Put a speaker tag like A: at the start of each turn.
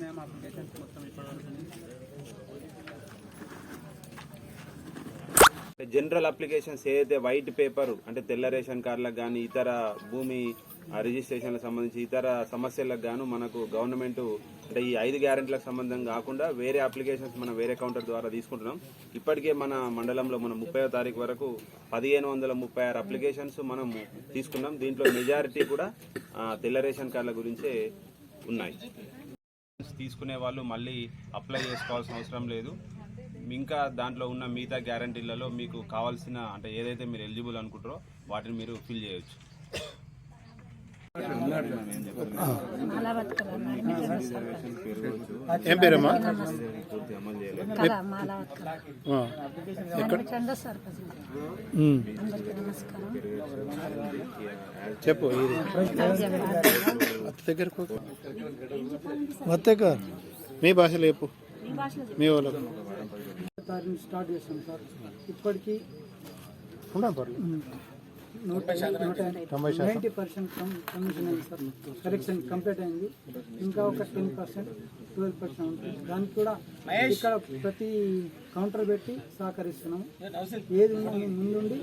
A: Ma'am applications మొత్తం ఇప్పటివరకు
B: general applications ఏదైతే వైట్ పేపర్ అంటే తెల్ల రేషన్ కార్డులకు కానీ ఇతర భూమి రిజిస్ట్రేషన్లకు సంబంధించి ఇతర సమస్యలకు గాను మనకు గవర్నమెంట్ అంటే ఈ ఐదు గ్యారెంటీలకు సంబంధం కాకుండా వేరే అప్లికేషన్స్ మనం వేరే కౌంటర్ ద్వారా తీసుకుంటున్నాం. ఇప్పటికే మన మండలంలో మనం ముప్పై తారీఖు వరకు పదిహేను వందల ముప్పై ఆరు అప్లికేషన్స్ మనం తీసుకున్నాం. దీంట్లో మెజారిటీ కూడా తెల్ల రేషన్ కార్డుల గురించే ఉన్నాయి. తీసుకునే వాళ్ళు మళ్ళీ అప్లై చేసుకోవాల్సిన అవసరం లేదు. ఇంకా దాంట్లో ఉన్న మిగతా గ్యారంటీలలో మీకు కావాల్సిన అంటే ఏదైతే మీరు ఎలిజిబుల్ అనుకుంటారో వాటిని మీరు ఫిల్ చేయొచ్చు.
C: ఏం పేరమ్మా?
D: అందరికీ నమస్కారం.
C: చెప్పు ఇది అత్త దగ్గరకు వత్తేక మీ భాషలో చెప్పు. మీ వాళ్ళకు
E: స్టార్ట్ చేస్తాం సార్ ఇప్పటికీ నూట
C: తొంభై శాతం.
E: నైంటీ పర్సెంట్ కమిషన్ అయింది సార్ కరెక్షన్ కంప్లీట్ అయింది. ఇంకా ఒక టెన్ పర్సెంట్ ట్వెల్వ్ పర్సెంట్ ఉంటుంది. దానికి కూడా ఇక్కడ ప్రతి కౌంటర్ పెట్టి సహకరిస్తున్నాం ఏది ఉన్నా ముందుండి